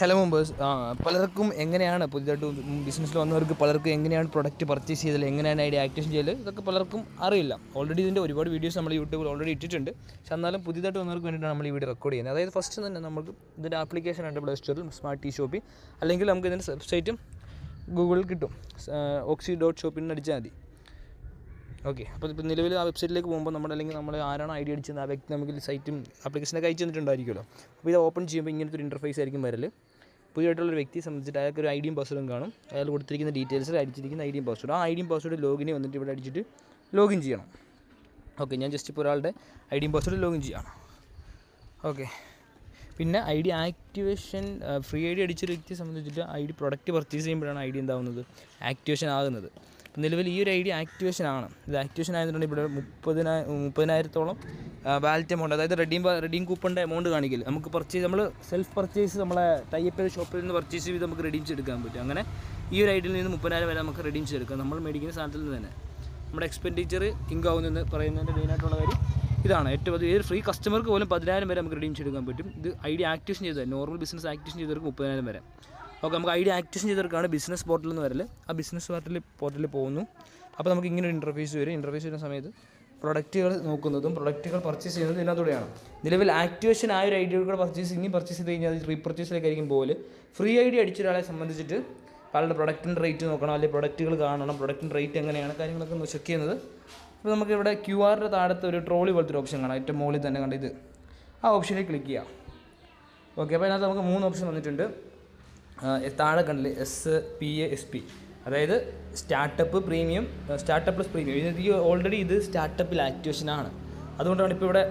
Hello മുമ്പേഴ്സ് പലർക്കും എങ്ങനെയാണ് പുതിയതായിട്ട് ബിസിനസ്സിൽ വന്നവർക്ക് പലർക്കും എങ്ങനെയാണ് പ്രൊഡക്റ്റ് പർച്ചേസ് ചെയ്തത് എങ്ങനെയാണ് ഐഡിയ ആക്ടിവേഷൻ ചെയ്തത് ഇതൊക്കെ പലർക്കും അറിയില്ല. ഓൾറെഡി ഇതിന്റെ ഒരുപാട് വീഡിയോസ് നമ്മൾ യൂട്യൂബിൽ ഓൾറെഡി ഇട്ടിട്ടുണ്ട്. പക്ഷെ എന്നാലും പുതിയതായിട്ട് വന്നവർക്ക് വേണ്ടിയിട്ടാണ് നമ്മൾ ഈ വീഡിയോ റെക്കോർഡ് ചെയ്യുന്നത്. അതായത് ഫസ്റ്റ് തന്നെ നമുക്ക് ഇതിന്റെ ആപ്ലിക്കേഷൻ ഉണ്ട് പ്ലേ സ്റ്റോറിൽ സ്മാർട്ട് ടി ഷോപ്പിൽ അല്ലെങ്കിൽ നമുക്ക് ഇതിന്റെ വെബ്സൈറ്റും ഗൂഗിളിൽ കിട്ടും. ഓക്സി ഡോട്ട് ഷോപ്പിൽ അടിച്ചാൽ മതി. ഓക്കെ അപ്പോൾ ഇപ്പോൾ നിലവിൽ ആ വെബ്സൈറ്റിലേക്ക് പോകുമ്പോൾ നമ്മുടെ അല്ലെങ്കിൽ നമ്മൾ ആരാണ് ഐഡിയ അടിച്ചത് ആ വ്യക്തി നമുക്ക് സൈറ്റും ആപ്ലിക്കേഷനൊക്കെ അയച്ചു തന്നിട്ടുണ്ടായിരിക്കുമല്ലോ. അപ്പോൾ ഇത് ഓപ്പൺ ചെയ്യുമ്പോൾ ഇങ്ങനത്തെ ഒരു ഇന്റർഫേസ് ആയിരിക്കും വരൽ പുതിയതായിട്ടുള്ളൊരു വ്യക്തിയെ സംബന്ധിച്ചിട്ട് അയാൾക്ക് ഒരു ഐഡിയും പാസ്വേഡും കാണും. അയാൾ കൊടുത്തിരിക്കുന്ന ഡീറ്റെയിൽസ് അടിച്ചിരിക്കുന്ന ഐഡിയും പാസ്വേഡ് ആ ഐഡിയും പാസ്വേഡ് ലോഗിന് വന്നിട്ട് ഇവിടെ അടിച്ചിട്ട് ലോഗിൻ ചെയ്യണം. ഓക്കെ ഞാൻ ജസ്റ്റ് ഇപ്പോൾ ഒരാളുടെ ഐഡിയും പാസ്വേഡ് ലോഗിൻ ചെയ്യണം. ഓക്കെ പിന്നെ I D activation free I D അടിച്ചൊരു വ്യക്തിയെ സംബന്ധിച്ചിട്ട് ഐ ഡി പ്രൊഡക്റ്റ് പർച്ചേസ് ചെയ്യുമ്പോഴാണ് ഐ ഡി എന്താവുന്നത്? ആക്ടിവേഷൻ ആകുന്നത്. നിലവിൽ ഈ ഒരു ഐ ഡി ആക്ടിവേഷൻ ആണ്. ഇത് ആക്ടിവേഷൻ ആയതുകൊണ്ട് ഇവിടെ മുപ്പതിനായി മുപ്പതിനായിരത്തോളം വാലറ്റ് എമൗണ്ട് അതായത് റെഡീം റെഡീം കൂപ്പണിന്റെ എമൗണ്ട് കാണിക്കില്ല നമുക്ക് പർച്ചേസ് നമ്മൾ സെൽഫ് പർച്ചേസ് നമ്മളെ ടൈപ്പ് ഷോപ്പിൽ നിന്ന് പർച്ചേസ് ചെയ്ത് നമുക്ക് റെഡീം ചെയ്തെടുക്കാൻ പറ്റും. അങ്ങനെ ഈ ഒരു ഐഡിയിൽ നിന്ന് മുപ്പതിനായിരം വരെ നമുക്ക് റെഡീം ചെയ്തെടുക്കാം. നമ്മൾ മേടിക്കുന്ന സാധനത്തിൽ നിന്ന് തന്നെ. നമ്മുടെ എക്സ്പെൻഡിച്ചർ കിങ് ആവുന്നെന്ന് പറയുന്നതിന്റെ മെയിനായിട്ടുള്ള കാര്യം ഇതാണ്. ഏറ്റവും ഏത് ഫ്രീ കസ്റ്റമർക്ക് പോലും പതിനായിരം വരെ നമുക്ക് റെഡീം ചെയ്തെടുക്കാൻ പറ്റും. ഇത് ഐ ഡി ആക്ടിവേഷൻ ചെയ്തത്. നോർമൽ ബിസിനസ് ആക്ടിവേഷൻ ചെയ്തവർക്ക് മുപ്പതിനായിരം വരെ. ഓക്കെ നമുക്ക് ഐ ഡി ആക്ടിവേഷൻ ചെയ്തവർക്കാണ് ബിസിനസ് പോർട്ടൽ എന്ന് വരൽ ആ ബിസിനസ് പോർട്ടലിൽ പോർട്ടലിൽ പോകുന്നു. അപ്പോൾ നമുക്ക് ഇങ്ങനെ ഒരു ഇന്റർഫേസ് വരും. ഇന്റർഫേസ് വരുന്ന സമയത്ത് പ്രൊഡക്റ്റുകൾ നോക്കുന്നതും പ്രൊഡക്റ്റുകൾ പർച്ചേസ് ചെയ്യുന്നതും ഇതിനകത്തൂടെയാണ്. നിലവിൽ ആക്ടിവേഷൻ ആയ ഒരു ഐ കൂടെ പർച്ചേസ് ഇനി പർച്ചേസ് ചെയ്ത് കഴിഞ്ഞാൽ അത് റീപർച്ചേസിലേക്കായിരിക്കും പോലെ ഫ്രീ ഐ ഡി അടിച്ച ഒരാളെ സംബന്ധിച്ചിട്ട് പലരുടെ പ്രൊഡക്റ്റിന്റെ റേറ്റ് നോക്കണം അല്ലെങ്കിൽ പ്രൊഡക്റ്റുകൾ കാണണം പ്രൊഡക്റ്റിന്റെ റേറ്റ് എങ്ങനെയാണ് കാര്യങ്ങളൊക്കെ ഒന്ന് ചെക്ക് ചെയ്യുന്നത്. അപ്പോൾ നമുക്ക് ഇവിടെ ക്യു ആറിന്റെ താഴത്ത് ഒരു ട്രോളി പോലത്തെ ഒരു ഓപ്ഷൻ കാണാം. ഏറ്റവും മുകളിൽ തന്നെ കണ്ട ഇത്. ആ ഓപ്ഷനിൽ ക്ലിക്ക് ചെയ്യാം. ഓക്കെ അപ്പോൾ അതിനകത്ത് നമുക്ക് മൂന്ന് ഓപ്ഷൻ വന്നിട്ടുണ്ട്. താഴെ കണ്ടില്ലേ? S P A S P അതായത് startup premium startup plus premium ഇത് ഓൾറെഡി ഇത് സ്റ്റാർട്ടപ്പിൽ ആക്ടിവേഷനാണ് അതുകൊണ്ടാണ് ഇപ്പോൾ ഇവിടെ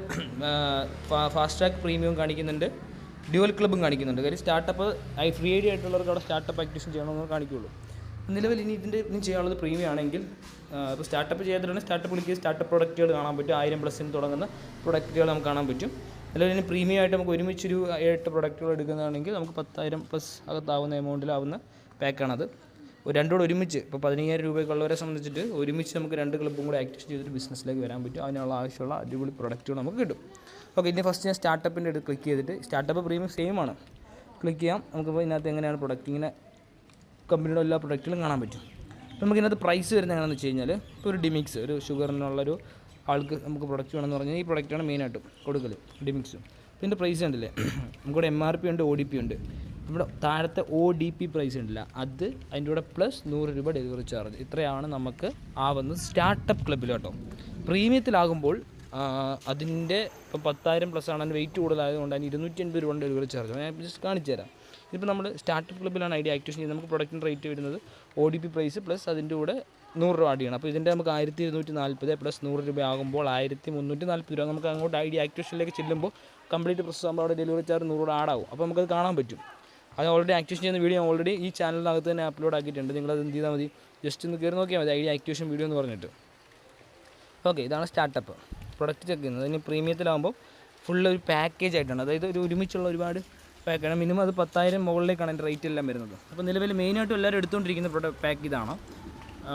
ഫാസ്റ്റ് ട്രാക്ക് പ്രീമിയം കാണിക്കുന്നുണ്ട്. ഡ്യുവൽ ക്ലബും കാണിക്കുന്നുണ്ട്. കാര്യം സ്റ്റാർട്ടപ്പ് ഐ ഫ്രീ ഐഡി ആയിട്ടുള്ളവർക്ക് അവിടെ സ്റ്റാർട്ടപ്പ് ആക്ടിവേഷൻ ചെയ്യണമെന്ന് കാണിക്കുള്ളൂ. നിലവിൽ ഇനി ഇതിന്റെ ഇനി ചെയ്യാനുള്ളത് പ്രീമിയം ആണെങ്കിൽ ഇപ്പോൾ സ്റ്റാർട്ടപ്പ് ചെയ്തിട്ടാണ് സ്റ്റാർട്ടപ്പ് വിളിക്കുക സ്റ്റാർട്ടപ്പ് പ്രൊഡക്റ്റുകൾ കാണാൻ പറ്റും. ആയിരം പ്ലസിന് തുടങ്ങുന്ന പ്രൊഡക്റ്റുകൾ നമുക്ക് കാണാൻ പറ്റും. നിലവിൽ ഇനി പ്രീമിയം ആയിട്ട് നമുക്ക് ഒരുമിച്ചൊരു എട്ട് പ്രൊഡക്റ്റുകൾ എടുക്കുന്നതാണെങ്കിൽ നമുക്ക് പത്തായിരം പ്ലസ് അകത്താവുന്ന എമൗണ്ടിലാവുന്ന പാക്കാണത് ഒരു രണ്ടും കൂടെ ഒരുമിച്ച് ഇപ്പോൾ പതിനയ്യായിരം രൂപയ്ക്കുള്ളവരെ സംബന്ധിച്ചിട്ട് ഒരുമിച്ച് നമുക്ക് രണ്ട് ക്ലബ്ബും കൂടെ ആക്ടിവേഷൻ ചെയ്തിട്ട് ബിസിനസ്സിലേക്ക് വരാൻ പറ്റും. അതിനുള്ള ആവശ്യമുള്ള അടിപൊളി പ്രൊഡക്റ്റുകൾ നമുക്ക് കിട്ടും. ഓക്കെ ഇനി ഫസ്റ്റ് ഞാൻ സ്റ്റാർട്ടപ്പിന്റെ അടുത്ത് ക്ലിക്ക് ചെയ്തിട്ട് സ്റ്റാർട്ടപ്പ് പ്രീമിയം സെയിം ആണ്. ക്ലിക്ക് ചെയ്യാം. നമുക്കിപ്പോൾ ഇതിനകത്ത് എങ്ങനെയാണ് പ്രൊഡക്റ്റ് ഇങ്ങനെ കമ്പനിയുടെ എല്ലാ പ്രൊഡക്റ്റുകളും കാണാൻ പറ്റും. നമുക്ക് ഇതിനകത്ത് പ്രൈസ് വരുന്നത് എങ്ങനെയാണെന്ന് വെച്ച് കഴിഞ്ഞാൽ ഇപ്പോൾ ഒരു ഡിമിക്സ് ഒരു ഷുഗറിനുള്ളൊരു ആൾക്ക് നമുക്ക് പ്രൊഡക്റ്റ് വേണമെന്ന് പറഞ്ഞാൽ ഈ പ്രൊഡക്റ്റാണ് മെയിനായിട്ടും കൊടുക്കൽ ഡിമിക്സും ഇതിന്റെ പ്രൈസ് ഉണ്ടല്ലേ നമുക്കിവിടെ എം ആർ പി ഉണ്ട് ഒ ഡി പി ഉണ്ട്. ഇവിടെ താഴത്തെ ഒ ഡി പി പ്രൈസ് ഉണ്ടല്ല അത് അതിന്റെ കൂടെ പ്ലസ് നൂറ് രൂപ ഡെലിവറി ചാർജ് ഇത്രയാണ് നമുക്ക് ആവുന്നത് സ്റ്റാർട്ടപ്പ് ക്ലബ്ബിൽ കേട്ടോ. പ്രീമിയത്തിലാകുമ്പോൾ അതിന്റെ ഇപ്പം പത്തായിരം പ്ലസ് ആണ് അതിന് വെയിറ്റ് കൂടുതലായതുകൊണ്ട് അതിന് ഇരുന്നൂറ്റി അൻപത് രൂപ ഡെലിവറി ചാർജ് ഞാൻ ജസ്റ്റ് കാണിച്ചു തരാം. ഇപ്പോൾ നമ്മൾ സ്റ്റാർട്ടപ്പ് ക്ലബ്ബിലാണ് ഐഡിയ ആക്ടിവേഷൻ ചെയ്യുന്നത്. നമുക്ക് പ്രൊഡക്റ്റിന്റെ റേറ്റ് വരുന്നത് O D P price plus അതിന്റെ കൂടെ നൂറ് രൂപ ആഡ് അപ്പോൾ ഇതിന്റെ നമുക്ക് ആയിരത്തി ഇരുന്നൂറ്റി നാൽപ്പത് പ്ലസ് നൂറ് രൂപ ആകുമ്പോൾ ആയിരത്തി മുന്നൂറ്റി നാൽപ്പത് രൂപ നമുക്ക് അങ്ങോട്ട് ഐഡിയ ആക്ടിവേഷനിലേക്ക് ചെല്ലുമ്പോൾ കംപ്ലീറ്റ് പ്രോസസ് ആകുമ്പോൾ അവിടെ ഡെലിവറി ചാർജ് നൂറ് രൂപ ആഡ് ആവും. അപ്പോൾ നമുക്കത് കാണാൻ പറ്റും. അത് ഓൾറെഡി ആക്ടിവേഷൻ ചെയ്യുന്ന വീഡിയോ ഞാൻ ഓൾറെഡി ഈ ചാനലിനകത്ത് തന്നെ അപ്ലോഡ് ആക്കിയിട്ടുണ്ട്. നിങ്ങളത് എന്ത് ചെയ്താൽ മതി? ജസ്റ്റ് ഒന്ന് കയറി നോക്കിയാൽ മതി. ഐ ഡി ആക്ടിവേഷൻ വീഡിയോ എന്ന് പറഞ്ഞിട്ട്. ഓക്കെ ഇതാണ് സ്റ്റാർട്ടപ്പ് പ്രൊഡക്റ്റ് ചെക്ക് ചെയ്യുന്നത്. അതിന് പ്രീമിയത്തിലാകുമ്പോൾ ഫുൾ ഒരു പാക്കേജ് ആയിട്ടാണ്. അതായത് ഒരു ഒരുമിച്ചുള്ള ഒരുപാട് പാക്കാണ് മിനിമം അത് പത്തായിരം മുകളിലേക്കാണ് അതിന്റെ റേറ്റ് എല്ലാം വരുന്നത്. അപ്പോൾ നിലവിൽ മെയിനായിട്ടും എല്ലാവരും എടുത്തുകൊണ്ടിരിക്കുന്ന പ്രൊഡക്റ്റ് പാക്ക് ഇതാണ്.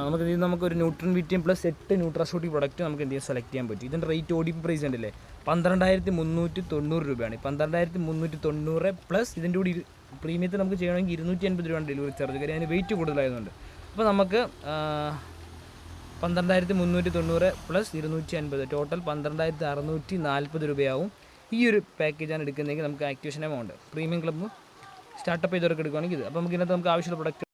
നമുക്ക് ഇത് നമുക്കൊരു ന്യൂട്രൻ വിറ്റിയം പ്ലസ് എട്ട് ന്യൂട്രാഷൂട്ടി പ്രൊഡക്റ്റ് നമുക്ക് എന്ത് ചെയ്യാൻ സെലക്ട് ചെയ്യാൻ പറ്റും. ഇതിന്റെ റേറ്റ് ഓടി പ്രൈസ് ഉണ്ടല്ലേ? പന്ത്രണ്ടായിരത്തി മുന്നൂറ്റി തൊണ്ണൂറ് രൂപയാണ്. പന്ത്രണ്ടായിരത്തി മുന്നൂറ്റി തൊണ്ണൂറ് പ്ലസ് ഇതിന്റെ കൂടി പ്രീമിയത്തിൽ നമുക്ക് ചെയ്യണമെങ്കിൽ ഇരുന്നൂറ്റി അൻപത് രൂപയാണ് ഡെലിവറി ചാർജ് കാര്യം അതിന് വെയിറ്റ് കൂടുതലായതുകൊണ്ട്. അപ്പോൾ നമുക്ക് പന്ത്രണ്ടായിരത്തി മുന്നൂറ്റി തൊണ്ണൂറ് പ്ലസ് ഇരുന്നൂറ്റി അൻപത് ടോട്ടൽ പന്ത്രണ്ടായിരത്തി അറുന്നൂറ്റി നാൽപ്പത് രൂപയാവും ഈ ഒരു പാക്കേജാണ് എടുക്കുന്നതെങ്കിൽ നമുക്ക് activation amount premium club startup ചെയ്തവർക്ക് എടുക്കുകയാണെങ്കിൽ ഇത്. അപ്പോൾ നമുക്ക് ഇതിനകത്ത് നമുക്ക് ആവശ്യമുള്ള പ്രൊഡക്റ്റ്